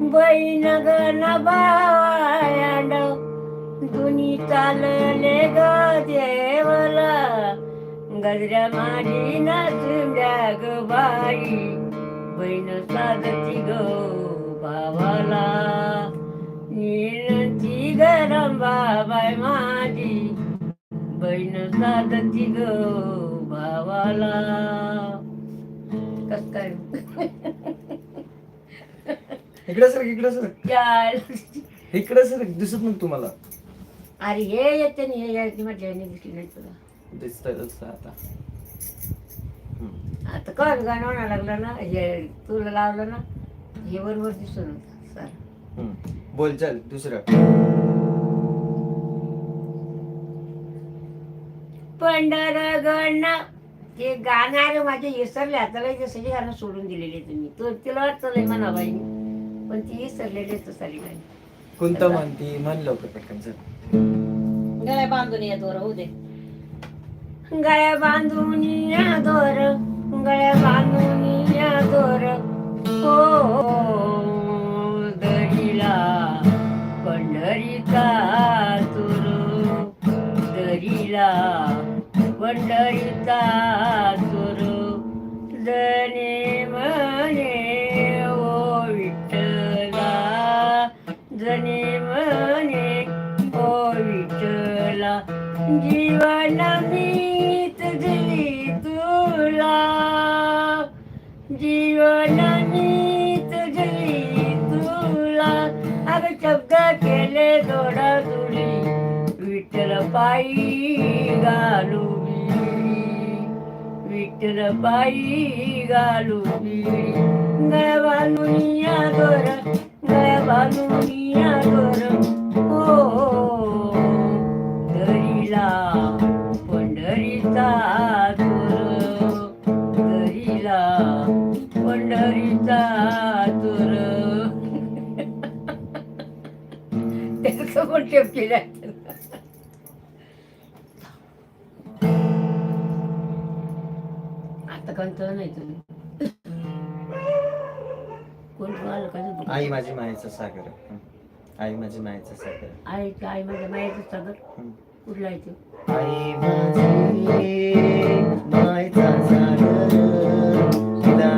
बहीण गण दुनी चालले ग देवला. गजऱ्या माझी नाचुंड्या ग बाई. बैन साधती ग बाबाला निरती गरम बाबाय माझी. बहीण साधती ग भावाला. कस काय? इकडे सर इकडे सर. यार. इकडे सर दिसत नाही तुम्हाला. अरे हे येते ना हे यायची मजा नाही दिसली नाही तुला. दिसतंय आता. आता कळ गाणं म्हणा लागलं ना हे तुला लावलं ना हे बरोबर दिसून होतं सर. हम्म. बोल चल दुसरं. पंढरगण ते गाणार माझे विसरले आता लय सगळी गाणं सोडून दिलेले तुम्ही. तो तिला वाटतं लय म्हणा बाई. पण ती विसरलेले तर सारी गाणी कोणतं म्हणती म्हण लवकर पटकन सर गळ्या बांधून या दोर होऊ दे. गळ्या बांधून या दोर गळ्या बांधून या दोर. हो दरीला पंढरीचा तुर. दरीला पंढरीचा तुर. जने जीवन मी तुझी तुला जीवन मी तुझी तुला अग शब्द केले दोडा तुडी विठ्ठल पायी घालू बिडी. विठ्ठल पायी घालू बिडी. गळ्या बांधून या दोर गळ्या बांधून या दरीला पंढरीचा तुर दरीला पंढरीचा तुर त्याचं पण टेप केला आता कंट नाही तुम्ही. कोण तुम्हाला कसं आई माझी मायेचा सागर. आई माझी मायेचा सागर. आई आई माझ्या मायाचं सागर. कुठला आहे आई माझी मायेचा सागर तिला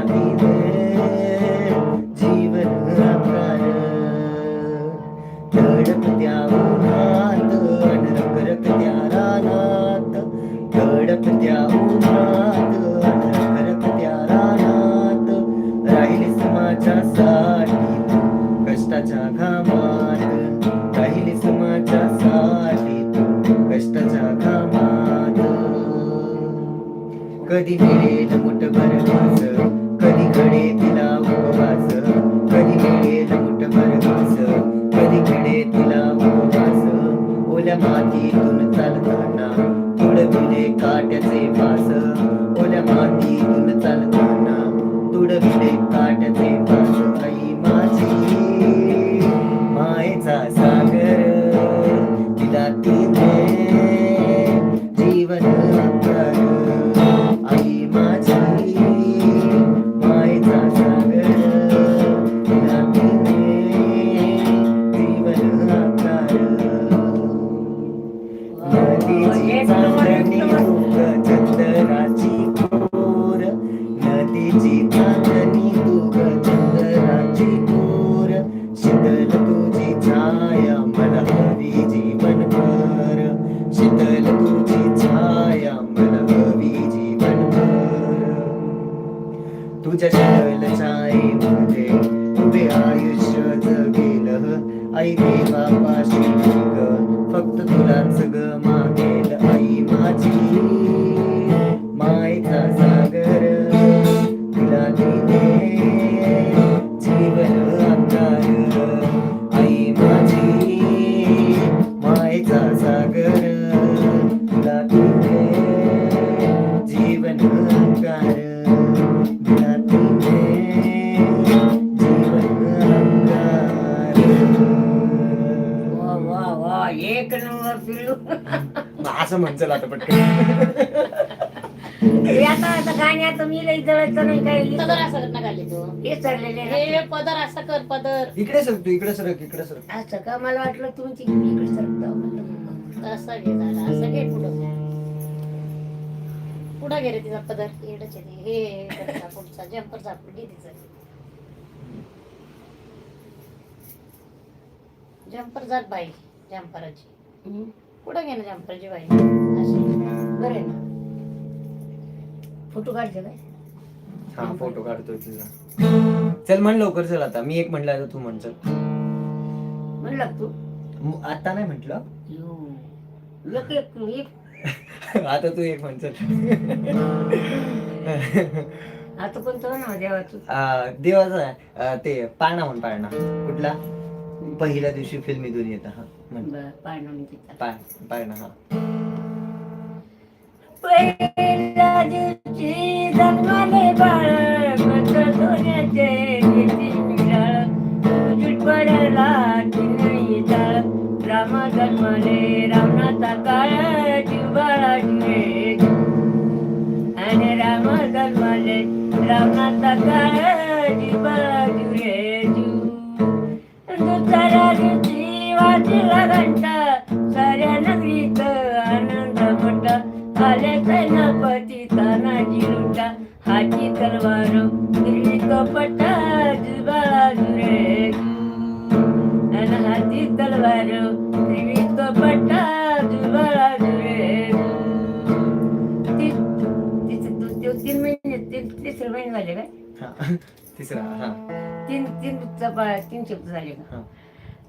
कधी मिळेल मुठभर घास असं म्हणचल आता पटकन. हे आता आता गाण्याचं मी लई जळायचं नाही काही. पदर असं तू. हे चढलेले हे पदर असं कर पदर. इकडे सर तू इकडे सरक इकडे सरक असं का? मला वाटलं तुमची इकडे सरकता. म्हणलं असं घे झाला असं घे पुढं. पुढं घे रे तिचा पदर. एवढंच आहे ते. हे करता पुढचा जम्पर झापून घे तिचा. जम्पर जात बाई जम्पराची हम्म. पुढं घे ना बाई. बरं आहे ना? फोटो काढते काय हा फोटो काढतोय तुझा. चल म्हण लवकर चल आता. मी एक म्हणलं आता तू म्हण चल. म्हणलं तू. म- आता नाही म्हंटल. एक आता तू एक म्हण चल. आता कोणतं नाव देवाचं? देवाचा आ, ते पाळणा म्हण पाळणा. कुठला? पहिल्या दिवशी फिल्मी दुनियेत हा. बरं पाहणं मी तिथं पाळ- पाळणा हा. पहिल्या दिवशी जन्माले बाळ मत सोन्याचे उजूट पडला जाळ. राम जन्माले रावणाचा काळ जुळे आणि राम जन्माले रावणाचा काळ जिवाळा जुळे हाती तलवार दिली कपटा जुबाळा जुरे आणि हाती तलवार दिली कपटा तीन महिने तीन- तिसरे महिने झाले काय. तिसरा तीन तीन तीन शब्द झाले का?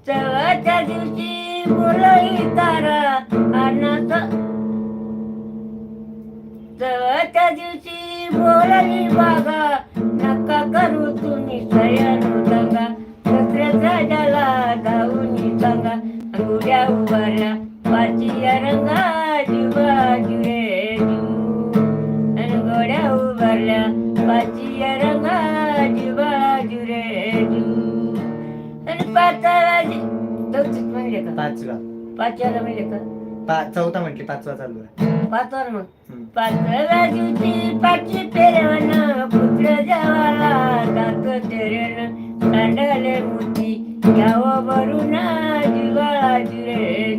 चवच्या दिवशी मुरळी तारा अनाथ चवच्या दिवशी मुरळी बागा नका करू तुम्ही सयन सांगा दुसऱ्याच्या जला धावून सांगा. अंगुड्या उभारल्या पाची रंगा जुबा जुरे गोड्या उभारल्या पाची रंगा जुबा जुरे आणि पाचाला का पाचवा. पाचव्याला म्हणले का पा चौथा म्हटली पाचवा चालू आहे. पाचवर मग. हम्म. पाचव्या दिवशी पाची पेरवण पुत्र जावाला दात तेरण सांडले मोती घ्यावं भरून जिवाळा जुरे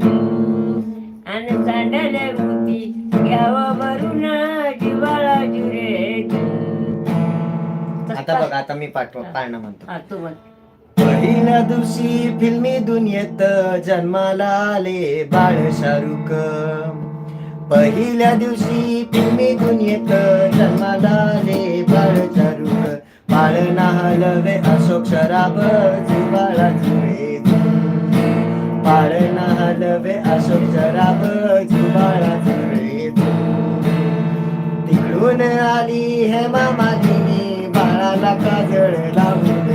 आणि सांडले मोती घ्यावं भरून जिवाळा जुरे आता बघ आता मी पाठवा पाळणा म्हणतो. पहिल्या दिवशी फिल्मी दुनियेत जन्माला आले बाळ शाहरुख. पहिल्या दिवशी फिल्मी दुनियेत जन्माला रे बाळ शाहरुख बाळ नाहलवे अशोक शराब जुबाळा जुळे बाळ नाहलवे अशोक शराब जुबाळा जुळे तिकडून आली हेमा मालिनी बाळाला काजळ लावून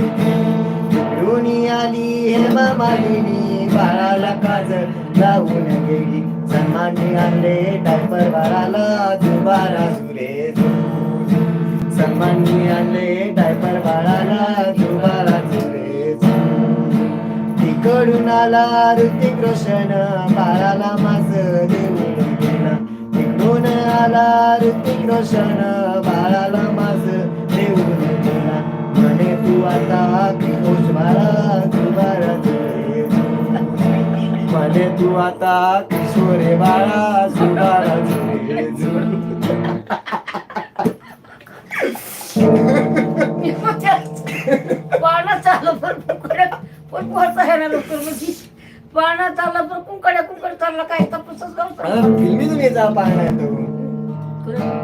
तिकडून आली हेमा मालिनी बाळाला काजळ लावून गेली. सन्मानी आणले डायपर बाराला दुबारा सुरे सन्मानी आणले डायपर बाळाला दुबारा सुरे तिकडून आला ऋतिक रोशन बाळाला माझ देऊन गेला तिकडून आला ऋतिक रोशन बाळाला माझ देऊन गेला म्हणे तू आता किशोर बाळा दुबारा म्हणे तू आता किशोरे बाळा जुळे पाण्यात चाललं पण कुंकड्या पण लवकर म्हणजे पाण्यात चाललं पण कुंकड्या कुंकड चाललं काय तपसच नव्हतं फिल्मी तुम्हीचा पाहणा आहे तो.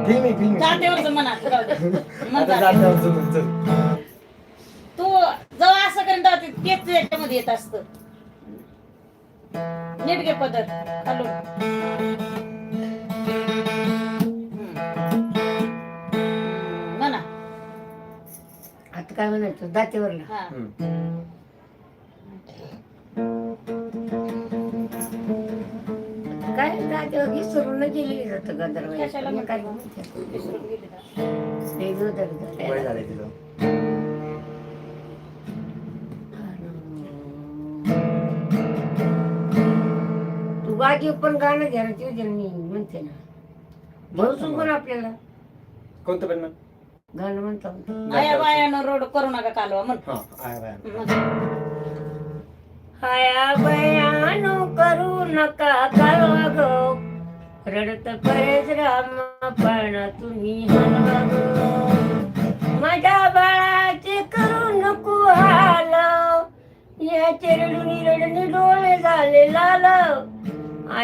फिल्मी फिल्मी. जातेवरच म्हणा राहू दे. मग आता जाते. जाता तू जेव्हा असं करेन तेच याच्यामध्ये येत असत. नीट घे पदर हॅलो म्हणा आता काय म्हणायचं? दातेवरला हा. काय दातेवर विसरून गेलेली जातं कशाला गंधर्व काय विसरून गेली का? वय झालंय तिचं. गाजी पण गाणं घ्या ना ते मी म्हणते ना. भाऊ पण आपल्याला. कोणतं पण म्हण गाणं म्हणतो आया बायानं रोड करू नका कालवा म्हण. हा आया बाया बयानो करू नका कालवा गो. रडत परेच राम पण तुम्ही हलवा गो.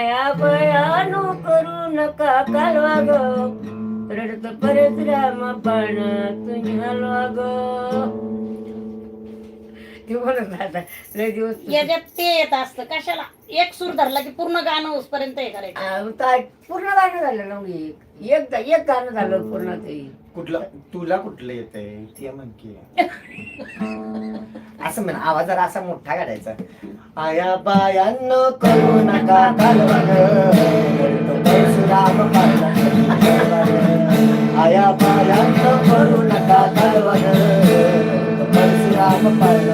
आया बयानो करू नका कालवा ग रडत परत राम पण तुझ्या हलवा गो ते लय दिवस याच्यात ते येत असतं. कशाला? एक सूर धरला की पूर्ण गाणं उसपर्यंत हे करायचं. आ, पूर्ण गाणं झालं ना मग एक एक एक गाणं झालं पूर्ण ते. कुठलं? तुला कुठलं येतंय? ते म्हण की असं म्हण आवाज जरा असा मोठा काढायचा. आया बायांनो करू नका कालवा ग. परशुराम पाळला कालवा ग. आया बायांनो करू नका. परशुराम ग.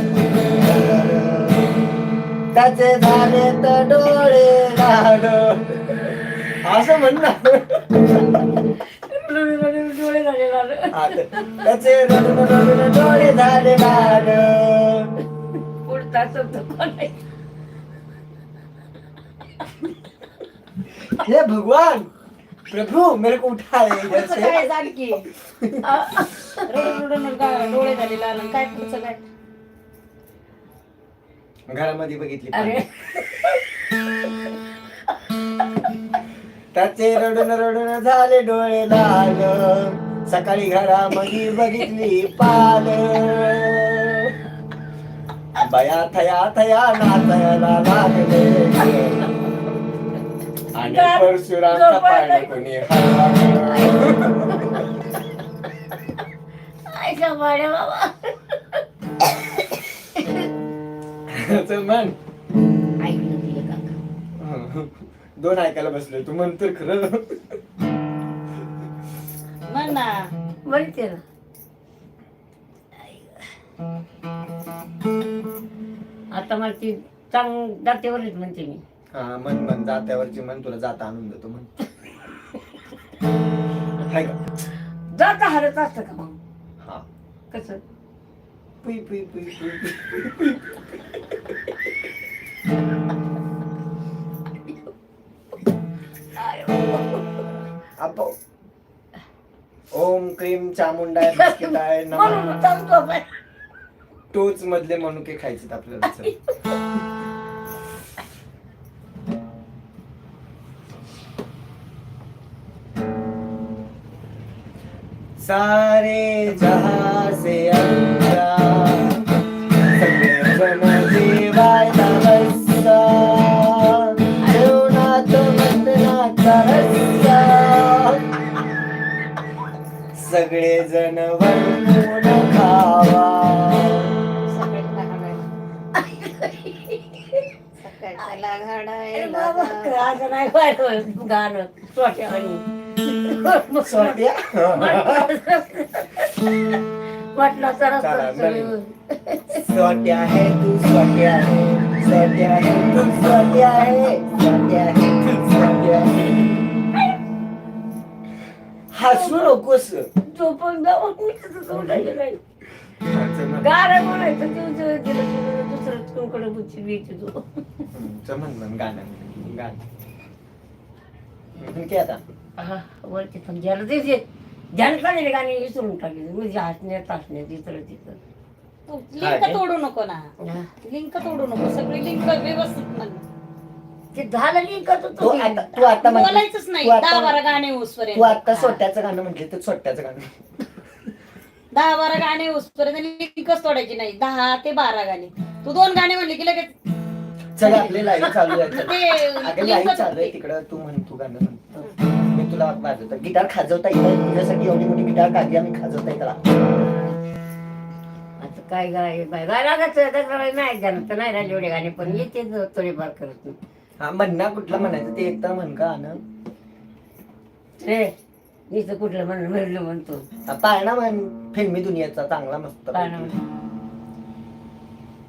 त्याचे झाले तर डोळे लाड. असं म्हण ना डोळे झाले लाल. त्याचे रडून रडून डोळे झाले लाल पुढचा शब्द कोण आहे? हे भगवान प्रभु मेरे को उठाए इधर पुढचं से काय जाग की रडून रडून गा- डोळे झाले लाल काय पुढचं काय? घरामध्ये बघितली अरे. त्याचे रडून रडून झाले डोळे लाल. सकाळी घरामध्ये बघितली पाल. बया थया थया नाचायला लागले. आणि परशुरामचा पाळणा कोणी हलवा. बाबा. चल म्हण ऐकलं तुझे काका. दोन ऐकायला बसलोय. तू म्हणतो खरं. म्हण ना. म्हणते ना. आता मला ती चांग दातेवरच म्हणते मी. हा मन मन जात्यावरची मन तुला जाता आणून देतो म्हण. हाय का? जाता हरत असतं का मग? हा. कसं? पुई. आपो ओम क्रीम चामुंडाय बिस्किटाय म्हणून नमः सांगतो आपण. तोच मधले मनुके खायचे आपल्याला चल. सारे जहां से सगळे जण वळून खावा गाणं. सोट्या म्हटलं तर चला, नवीन. सोट्या है तू सोट्या है सोट्या है तू सोट्या है सोट्या है तू सोट्या है हसू नकोस. झोपून जाऊन. गाणं म्हणायचं दुसरं कोणकडे तू. गाणं गाणं. आता. हा, वरती पण ज्याला ते जे ज्याला चालेल गाणी विसरून टाकले म्हणजे हसण्यात हसण्यात इतर तिथं. तू लिंक? तोडू नको ना. लिंक तोडू नको. सगळी लिंक व्यवस्थित ते झालं नाही तू तू आता तू आता म्हणते- बोलायचंच नाही. तू आता- दहा बारा गाणे तू आता उसपर्यंत सोट्याचं गाणं म्हटलं तर सोट्याचं गाणं. दहा बारा गाणे उसपर्यंत लिंकच तोडायची नाही. दहा ते बारा गाणे. तू दोन गाणे म्हणले की लगेच चल आपली लाईव्ह चालू आहे चल. ते अगं लिंक लाईव्ह चालू आहे तिकडं. तू म्हण तू गाणं म्हण. मी तुला वाजवतो गिटार खाजवता येईल तुझ्यासाठी एवढी मोठी गिटार काढली आम्ही खाजवता येईल आता काय गाय बाय गाय नाही जाणं तर नाही राहिले एवढे गाणे पण येते थोडेफार करत. हा म्हणणं कुठलं म्हणायचं? ते एक तर म्हण का आण रे मीच कुठलं म्हण म्हणलं म्हणतो. पाळणा म्हण. फिल्मी दुनियाचा चांगला मस्त ना म्हण.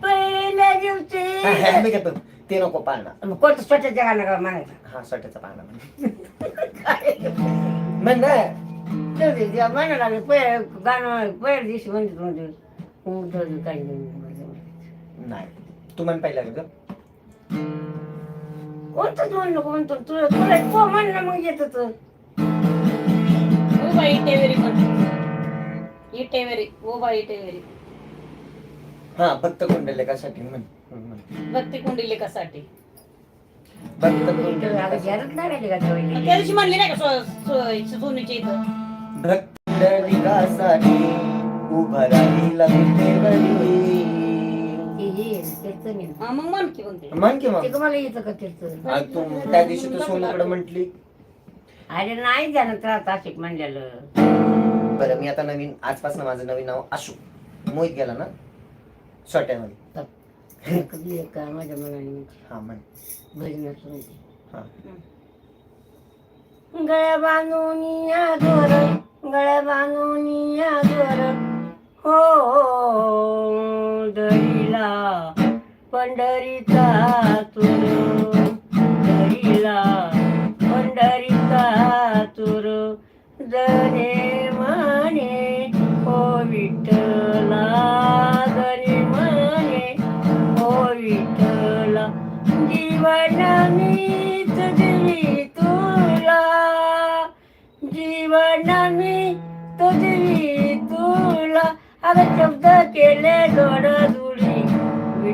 पहिल्या दिवशी. मी घेतो ते नको पाळणा. मग कोणतं स्वतःच्या गाणं का म्हणायचं? हा सोट्याचा पाळणा म्हण. म्हण ना. जाऊ दे, त्या म्हणायला लागले पहिल्या गाणं पहिल्या दिवशी म्हणते काही नाही तू म्हण पाहिलं का ग? कोणतंच म्हण नको म्हणतो? तुला तुला तो म्हण ना मग येत तर. ओ बाई पण. हा भक्त कुंडलिकासाठी म्हण. भक्ती कुंडलिकासाठी. भक्त कुंडलिकासाठी? त्या दिवशी म्हणली नाही का इथं भक्तलिकासाठी उभा राहिला हे, कीर्तन आहे. हा, मग म्हण की कोणते म्हण की मग. ते तुम्हाला येतं का कीर्तन आ, तू त्या दिवशी तू सोनूकडे म्हंटली? अरे नाही जाणं अशिक म्हणलेलं. बरं मी आता नवीन आजपासून माझं नवीन नाव आशू. मोहित गेला ना? छोट्यामध्ये कधी का माझ्या मनाने हा म्हण. भजनाचं म्हणते. हा. गळ्या बांधून या दोर गळ्या बांधून या दोर हो दरीला पंढरीचा तुर दरीला. पंढरीचा तुर जने माने ओ विठ्ठला जने माने ओ विठ्ठला जीवन मीच दिली तुला. जीवन मी तुझी तुला. अगं शब्द केले दोड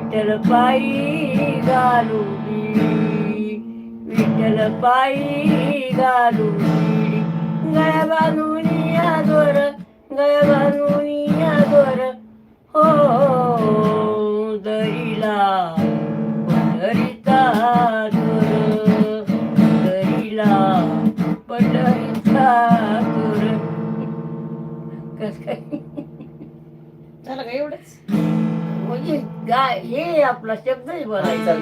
विठ्ठल पायी घालुडी विठ्ठल पायी घालुडी गळ्या बांधून या दोर गळ्या बांधून या दोर हो दरीला पंढरीचा तुर दरीला पंढरीचा तुर कस काय? झालं का एवढंच? म्हणजे गाय हे आपला शब्द आहे चल म्हण बोलायचा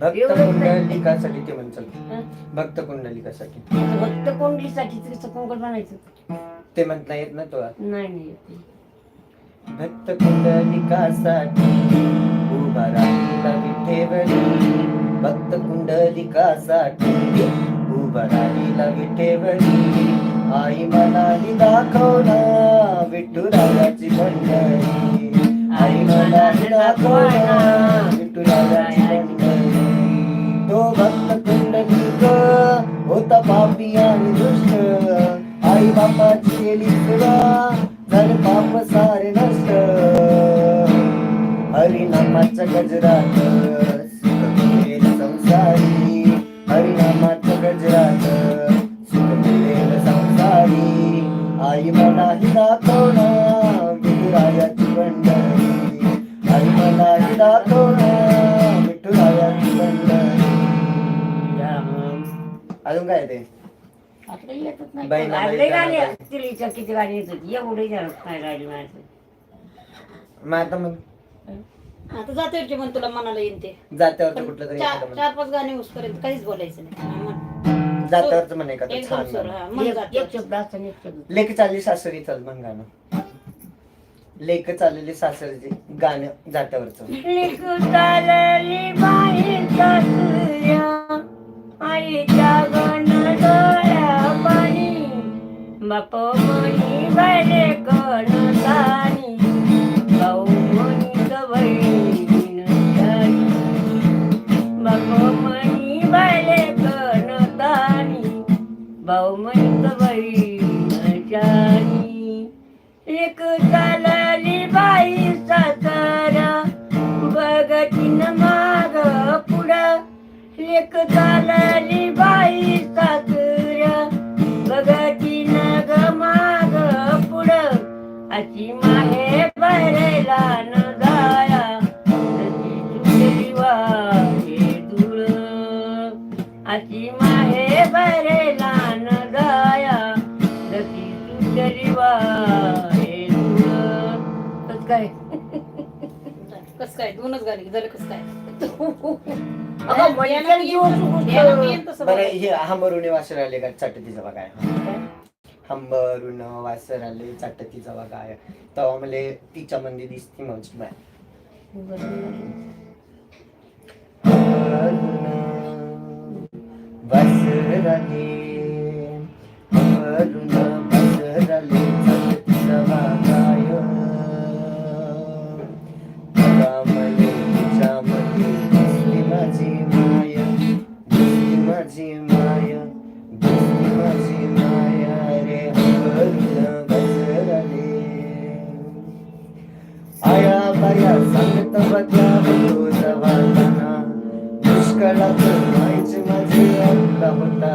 भक्त एवढंच नाही. कुंडलिकासाठी ते म्हण चल हं? भक्त कुंडलिकासाठी भक्त कोंडलीसाठी तरी कोंकण म्हणायचं. ते म्हणता येत ना तुला नाही नाही येत. नाही. भक्त कुंडलिकासाठी उभा राहिला विठेवरी भक्त कुंडलिकासाठी उभा राहिला विठेवरी आई मनाली दाखवला विठुरायाची पंढरी तो भक्त कुंडलिक होता पापी आणि दुष्ट आई बापाची केली सेवा झाले पाप सारे नष्ट हरिनामाच्या गजरात संसारी हरिनामाच्या गजरात सुख संसारी आई मलाही दाखवना अजून काय ते? आता येतच नाही. गाणी किती गाणी येत होती एवढे जाणत नाही राहिली माझं. मग आता मग? आता जाते पण तुला मनाला येईन ते. जात्यावरचं पण कुठलं तरी चार एखादं म्हण. चार पाच गाणे पर्यंत काहीच बोलायचं नाही. हा, म्हण. जात्यावरचं म्हणे का एकदम छान सुर गाणं. मन एक जाते एक शब्द असताना एक शब्द. लेख चालली सासरी चल मग गाणं. लेख चाललेली सासरीचे गाणं जात्यावरचं. लिखू चालली बाईचा सूर्य आईच्या गण डोळ्या पाणी बाप म्हणी बैले गण येईन तसं बरं बोलायचं. हे हंबरून वासर आले का चटतीचा बघाय? हंबरून वासर आले चटतीचा बघाय. तेव्हा मला तिच्या मंदी दिसती बाय. वासर आले वासर माझी माया दिसली माझी माया रे गजरले आया बाया सांगत बदला होतो जवाना दुष्काळात माहीच माझी अंका होता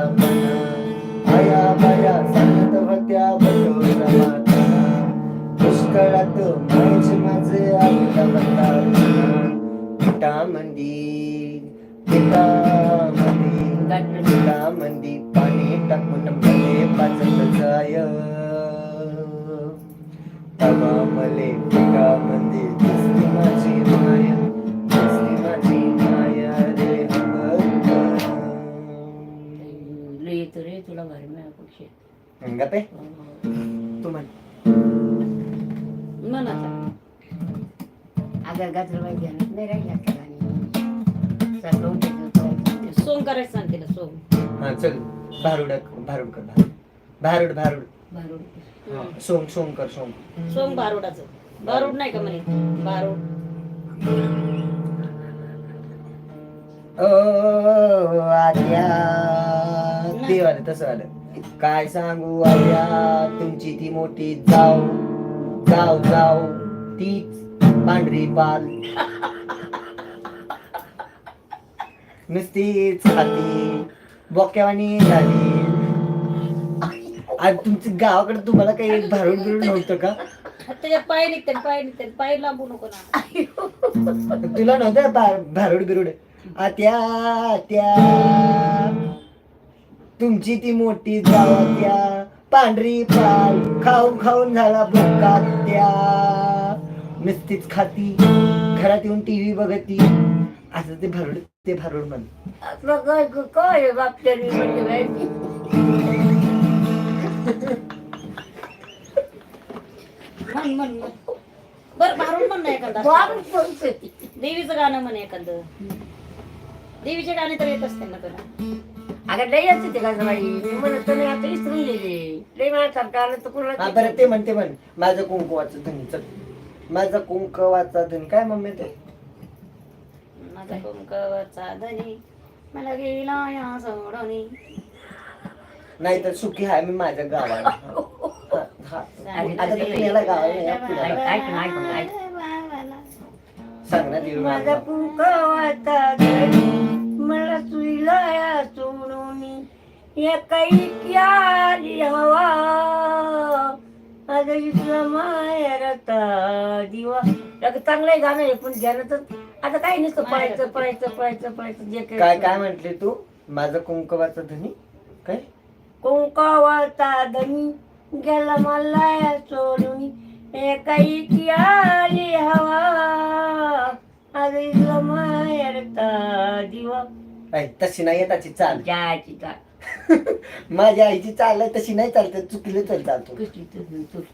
माझ्यापेक्षा गपे तू म्हण म्हण आता अगं गाजरबाई ध्यानात नाही राहिल्या का गाणी सगळं उठलं सोंग करायचं सांग तिला सोंग हा चल भारुड भारुड कर भारुड भारुड भारुड भारून हा, सोंग सोंग कर सोंग सोंग बारुडाचं बारुड नाही का म्हणे बारुड ओ आद्या ते आलं तसं आलं काय सांगू आद्या तुमची ती मोठी जाऊ. जाऊ जाऊ. तीच पांढरी पाल नुसतीच खाती. बोक्यावानी झाली. आणि तुमच्या गावाकडे तुम्हाला काही भारूड बिरूड नव्हतं का? त्याच्यात पाय निघते पाय निघते पाय लांबू नको ना. तुला नव्हतं भारूड बिरूड? आत्या त्या तुमची ती मोठी जावत्या पांढरी पाल खाऊन खाऊन झाला भुका त्या. नुसतीच खाती घरात येऊन टीव्ही बघती. असं ते भारूड ते भारूड म्हण. आपलं काय म्हणजे म्हण म्हण म्हण. बर बारुड म्हण ना एखादा. देवीचं गाणं म्हण एखादं. देवीचे गाणे तर येत असते ना तुला. अगं लय असते ते गाजरबाई मी म्हणत नाही आता विसरून गेले. लय मला सरकारला तर हा बरं ते म्हणते म्हण. माझं कुंकवाचं धनी चल. माझा कुंकवाचा धनी. काय मम्मी ते? माझा कुंकवाचा धनी मला गेला या सोडणी नाही तर सुखी आहे मी माझ्या गावाला. हा, हा. आता ते. पुण्याला पुण्याला. ना, माझा कुंकवाचा धनी. मला सुईला सोडून या काही क्याली हवा. माझा इथला मायरता दिवा. अगं चांगलं आहे गाणं आहे पण ध्यानातच आता काही नसतं पळायचं पळायचं पळायचं पळायचं जे काय काय म्हंटले तू? माझं कुंकवाचा धनी काय? कुंकावाचा धनी गेला मला सोडून. काही की आली हवा. ऐ, तशी नाही त्याची चाल. जायची का माझ्या आईची चाल आहे तशी नाही चालत चुकली तर चालतो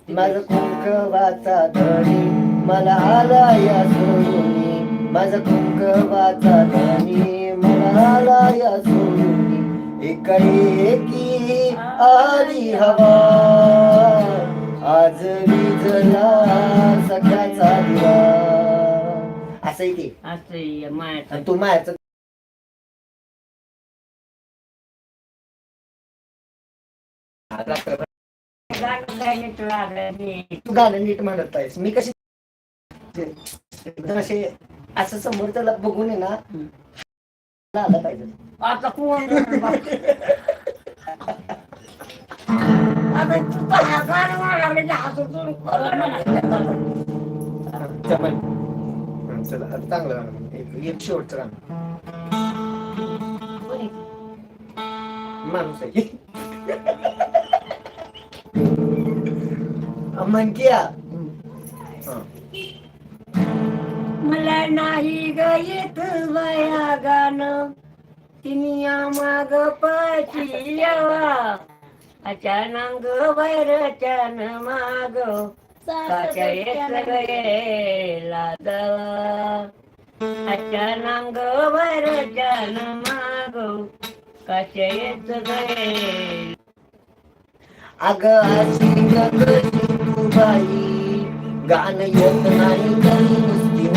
माझं कुंकवाचा धनी मला आला या सोडून. माझं कुंकवाचा धनी मला आला या सोडून. एकी आली हवा. आज विजला सकाळचा दिवा. असं ते. असं आणि तू मायाचं गाणं गायला लागलं मी तू गाणं नीट म्हणत आहेस मी कशी एकदम असे असं समोर त्याला बघून आहे ना आलं पाहिजे. आता कोण आता तू हसून बर म्हणा. जमल हं, चला आता चांगलं गाणं. एक एक शेवटचं गाणं माणूस आहे म्हण की या. हं. मला नाही ग येत बया गाणं तिनिया माग पाची यावा अचानक वैरचान माग येत गेला अचानक वैरचान माग काच्या येत अगं अशी गगरी बाई? गाणं येत नाही नुसती